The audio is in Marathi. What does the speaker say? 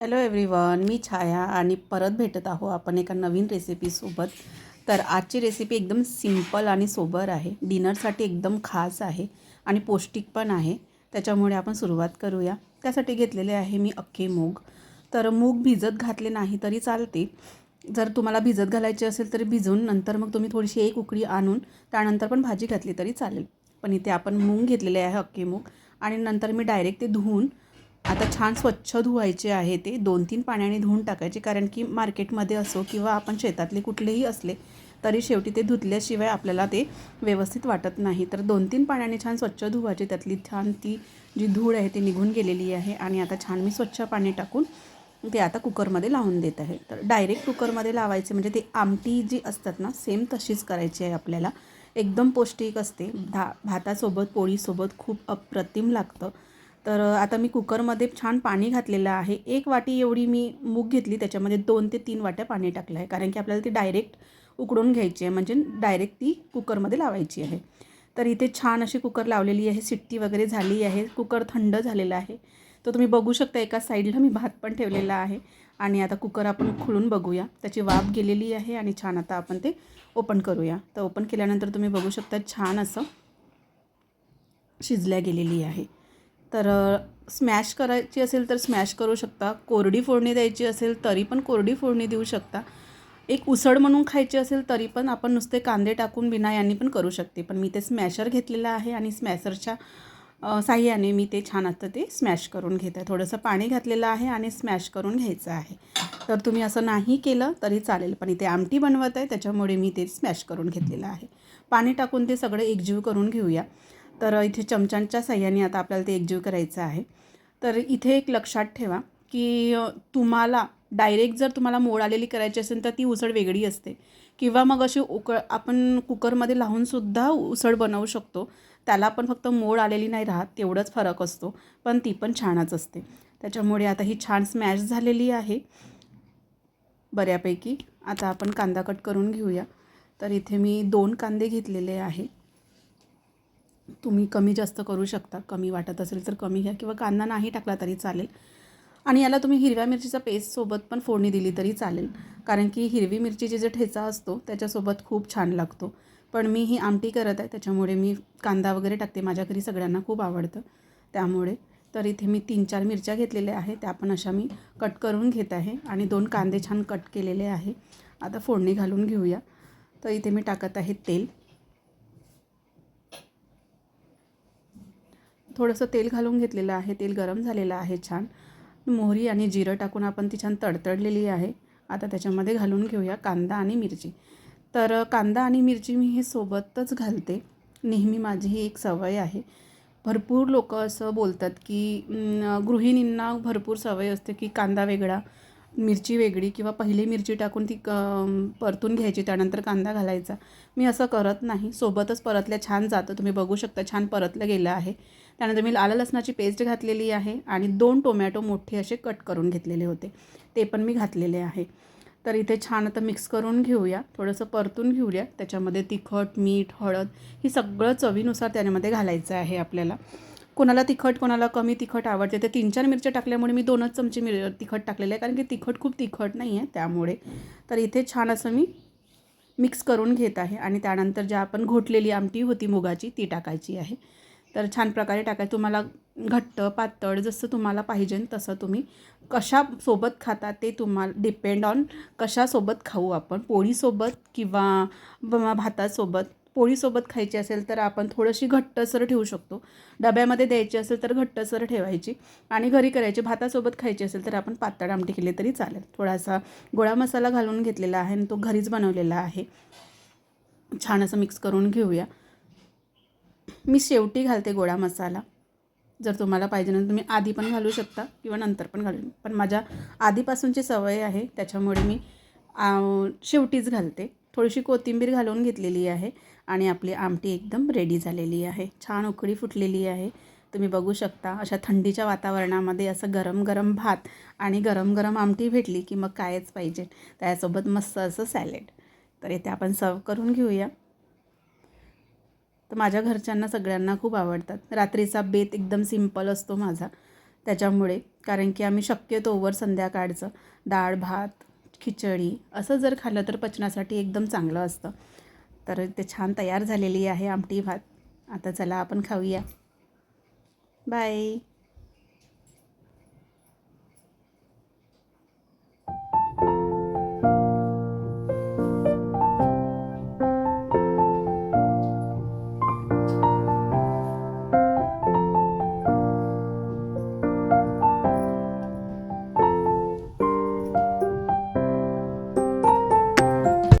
हॅलो एव्हरीवन मी छाया आणि परत भेटत आहो आपण एका नवीन रेसिपीसोबत तर आजची रेसिपी एकदम सिंपल आणि सोबर आहे. डिनरसाठी एकदम खास आहे आणि पौष्टिक पण आहे. त्याच्यामुळे आपण सुरुवात करूया. त्यासाठी घेतलेले आहे मी अख्खे मूग. तर मूग भिजत घातले नाही तरी चालते. जर तुम्हाला भिजत घालायचे असेल तरी भिजवून नंतर मग तुम्ही थोडीशी एक उकळी आणून त्यानंतर पण भाजी घातली तरी चालेल. पण इथे आपण मूग घेतलेले आहे अख्खे मूग आणि नंतर मी डायरेक्ट ते धुवून आता छान स्वच्छ धुवायचे आहे ते दोन तीन पाण्याने धुवून टाकायचे. कारण की मार्केटमध्ये असो किंवा आपण शेतातले कुठलेही असले तरी शेवटी ते धुतल्याशिवाय आपल्याला ते व्यवस्थित वाटत नाही. तर दोन तीन पाण्याने छान स्वच्छ धुवायचे. त्यातली छान ती जी धूळ आहे ती निघून गेलेली आहे. आणि आता छान मी स्वच्छ पाणी टाकून ते आता कुकरमध्ये लावून देत आहे. तर डायरेक्ट कुकरमध्ये लावायचे म्हणजे ते आमटी जी असतात ना सेम तशीच करायची आहे आपल्याला. एकदम पौष्टिक असते. भा भातासोबत पोळीसोबत खूप अप्रतिम लागतं. तर आता मी कुकरमध्ये छान पाणी घातलेलं आहे. एक वाटी एवढी मी मूग घेतली त्याच्यामध्ये दोन ते तीन वाट्या पाणी टाकलं आहे. कारण की आपल्याला ती डायरेक्ट उकडून घ्यायची आहे. म्हणजे डायरेक्ट ती कुकरमध्ये लावायची आहे. तर इथे छान अशी कुकर लावलेली आहे. सिट्टी वगैरे झाली आहे. कुकर थंड झालेला आहे. तर तुम्ही बघू शकता एका साईडला मी भात पण ठेवलेला आहे. आणि आता कुकर आपण खुलून बघूया. त्याची वाफ गेलेली आहे आणि छान आता आपण ते ओपन करूया. तर ओपन केल्यानंतर तुम्ही बघू शकता छान असं शिजल्या गेलेली आहे. तर स्मॅश करायची असेल तर स्मॅश करू शकता. कोरडी फोडणी द्यायची असेल तरी पण कोरडी फोडणी देऊ शकता. एक उसळ म्हणून खायची असेल तरी पण आपण नुसते कांदे टाकून बिना यांनी पण करू शकते. पण मी ते स्मॅशर घेतलेलं आहे आणि स्मॅशरच्या साह्याने मी ते छान असतं ते स्मॅश करून घेत आहे. थोडंसं पाणी घातलेलं आहे आणि स्मॅश करून घ्यायचं आहे. तर तुम्ही असं नाही केलं तरी चालेल. पण इथे आमटी बनवत आहे त्याच्यामुळे मी ते स्मॅश करून घेतलेलं आहे. पाणी टाकून ते सगळं एकजीव करून घेऊया. तर इथे चमच्यांच्या साह्याने आता आपल्याला ते एकजीव करायचं आहे. तर इथे एक लक्षात ठेवा की तुम्हाला डायरेक्ट जर तुम्हाला मोड आलेली करायची असेल तर ती उसळ वेगळी असते. किंवा मग अशी उकळ आपण कुकरमध्ये लावूनसुद्धा उसळ बनवू शकतो. त्याला पण फक्त मोड आलेली नाही राहत तेवढंच फरक असतो. पण ती पण छानच असते. त्याच्यामुळे आता ही छान स्मॅश झालेली आहे. बऱ्यापैकी. आता आपण कांदा कट करून घेऊया. तर इथे मी दोन कांदे घेतलेले आहे तुम्ही कमी जास्त करू शकता कमी वाटत असेल तर कमी घ्या किंवा कांदा नाही टाकला तरी चालेल. आणि याला तुम्ही हिरव्या मिरचीचा पेस्टसोबत पण फोडणी दिली तरी चालेल. कारण की हिरवी मिरचीची जे ठेचा असतो त्याच्यासोबत खूप छान लागतो. पण मी ही आमटी करत आहे त्याच्यामुळे मी कांदा वगैरे टाकते. माझ्या घरी सगळ्यांना खूप आवडतं. त्यामुळे तर इथे मी तीन चार मिरच्या घेतलेल्या आहे त्या पण अशा मी कट करून घेत आहे. आणि दोन कांदे छान कट केलेले आहे. आता फोडणी घालून घेऊया. तर इथे मी टाकत आहे तेल. थोडंसं तेल घालून घेतलेलं आहे. तेल गरम झालेलं आहे छान. मोहरी आणि जिरं टाकून आपण ती छान तडतडलेली आहे. आता त्याच्यामध्ये घालून घेऊया कांदा आणि मिरची. तर कांदा आणि मिरची मी हे सोबतच घालते. नेहमी माझी ही एक सवय आहे. भरपूर लोक असं बोलतात की गृहिणींना भरपूर सवय असते की कांदा वेगळा मिरची वेगळी किंवा पहिली मिरची टाकून ती क परतून घ्यायची त्यानंतर कांदा घालायचा. मी असं करत नाही. सोबतच परतल्या छान जातं. तुम्ही बघू शकता छान परतलं गेलं आहे. त्यानंतर मी लाल लसणाची पेस्ट घातलेली आहे आणि दोन टोमॅटो मोठे असे कट करून घेतलेले होते. ते पण मी घातलेले आहे. तर इथे छान आता मिक्स करून घेऊया. थोडंसं परतून घेऊया. त्याच्यामध्ये तिखट मीठ हळद ही सगळं चवीनुसार त्याच्यामध्ये घालायचं आहे आपल्याला. कोणाला तिखट कोणाला कमी तिखट आवडते. तर तीन चार मिरच्या टाकल्यामुळे मी दोनच चमचे मिर तिखट टाकलेलं आहे. कारण की तिखट खूप तिखट नाही आहे त्यामुळे. तर इथे छान असं मी मिक्स करून घेत आहे. आणि त्यानंतर ज्या आपण घोटलेली आमटी होती मुगाची ती टाकायची आहे. तर छान प्रकारे टाकायचं. तुम्हाला घट्ट पातळ जसं तुम्हाला पाहिजे तसं तुम्ही कशासोबत खाता ते तुम्हाला डिपेंड ऑन कशासोबत खाऊ आपण. पोळीसोबत किंवा भातासोबत. पोळीसोबत खायची असेल तर आपण थोडीशी घट्टसर ठेवू शकतो. डब्यामध्ये द्यायची असेल तर घट्टसर ठेवायची आणि घरी करायची भातासोबत खायची असेल तर आपण पातळ आमटी केली तरी चालेल. थोडासा गोळा मसाला घालून घेतलेला आहे आणि तो घरीच बनवलेला आहे. छान असं मिक्स करून घेऊया. मी शेवटी घालते गोळा मसाला. जर तुम्हाला पाहिजे ना तुम्ही आधी पण घालू शकता किंवा नंतर पण घालू पण माझ्या आधीपासूनची सवय आहे त्याच्यामुळे मी शेवटीच घालते. थोडीशी कोथिंबीर घालून घेतलेली आहे आणि आपली आमटी एकदम रेडी झालेली आहे. छान उकळी फुटलेली आहे. तुम्ही बघू शकता अशा थंडीच्या वातावरणामध्ये असं गरम गरम भात आणि गरम गरम आमटी भेटली की मग कायच पाहिजे. त्यासोबत मस्त असं सॅलेड तर येते आपण सर्व करून घेऊया. तर माझ्या घरच्यांना सगळ्यांना खूप आवडतात. रात्रीचा बेत एकदम सिंपल असतो माझा. त्याच्यामुळे कारण की आम्ही शक्यतोवर संध्याकाळचं डाळ भात खिचडी असं जर खाल्लं तर पचनासाठी एकदम चांगलं असतं. तर ते छान तयार झालेली आहे आमटी भात. आता चला आपण खाऊया. बाय.